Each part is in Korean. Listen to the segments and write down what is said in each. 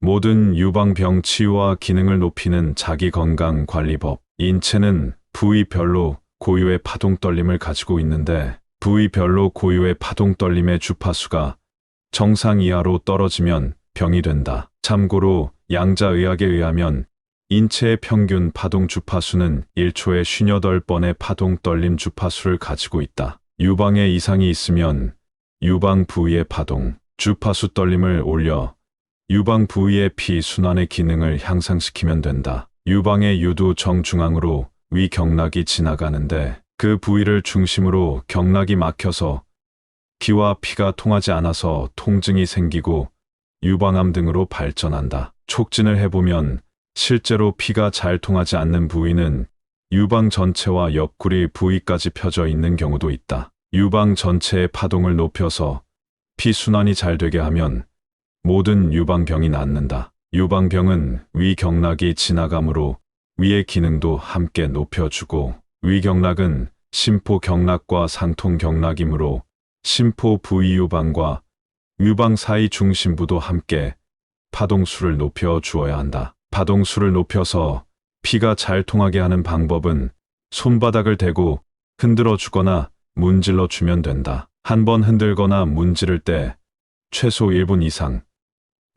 모든 유방병 치유와 기능을 높이는 자기건강관리법. 인체는 부위별로 고유의 파동 떨림을 가지고 있는데 부위별로 고유의 파동 떨림의 주파수가 정상 이하로 떨어지면 병이 된다. 참고로 양자의학에 의하면 인체의 평균 파동 주파수는 1초에 58번의 파동 떨림 주파수를 가지고 있다. 유방에 이상이 있으면 유방 부위의 파동, 주파수 떨림을 올려 유방 부위의 피 순환의 기능을 향상시키면 된다. 유방의 유두 정중앙으로 위 경락이 지나가는데 그 부위를 중심으로 경락이 막혀서 기와 피가 통하지 않아서 통증이 생기고 유방암 등으로 발전한다. 촉진을 해보면 실제로 피가 잘 통하지 않는 부위는 유방 전체와 옆구리 부위까지 펴져 있는 경우도 있다. 유방 전체의 파동을 높여서 피 순환이 잘 되게 하면 모든 유방병이 낫는다. 유방병은 위경락이 지나가므로 위의 기능도 함께 높여주고 위경락은 심포경락과 상통경락이므로 심포 부위 유방과 유방 사이 중심부도 함께 파동수를 높여 주어야 한다. 파동수를 높여서 피가 잘 통하게 하는 방법은 손바닥을 대고 흔들어 주거나 문질러 주면 된다. 한 번 흔들거나 문지를 때 최소 1분 이상,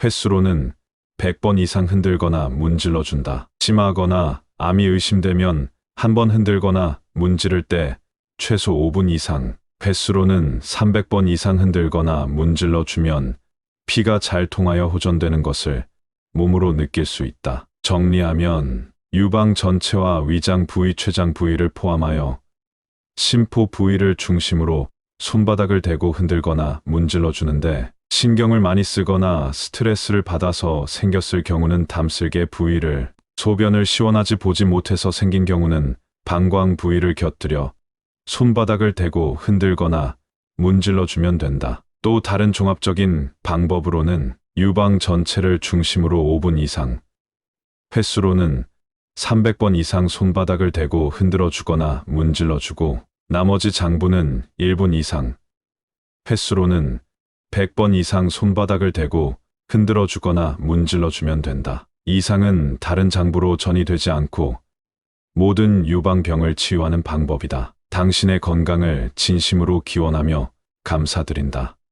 횟수로는 100번 이상 흔들거나 문질러 준다. 심하거나 암이 의심되면 한 번 흔들거나 문지를 때 최소 5분 이상, 횟수로는 300번 이상 흔들거나 문질러 주면 피가 잘 통하여 호전되는 것을 몸으로 느낄 수 있다. 정리하면 유방 전체와 위장 부위, 췌장 부위를 포함하여 심포 부위를 중심으로 손바닥을 대고 흔들거나 문질러 주는데 신경을 많이 쓰거나 스트레스를 받아서 생겼을 경우는 담슬개 부위를 소변을 시원하지 보지 못해서 생긴 경우는 방광 부위를 곁들여 손바닥을 대고 흔들거나 문질러 주면 된다. 또 다른 종합적인 방법으로는 유방 전체를 중심으로 5분 이상, 횟수로는 300번 이상 손바닥을 대고 흔들어 주거나 문질러 주고 나머지 장부는 1분 이상, 횟수로는 100번 이상 손바닥을 대고 흔들어 주거나 문질러 주면 된다. 이상은 다른 장부로 전이 되지 않고 모든 유방병을 치유하는 방법이다. 당신의 건강을 진심으로 기원하며 감사드린다.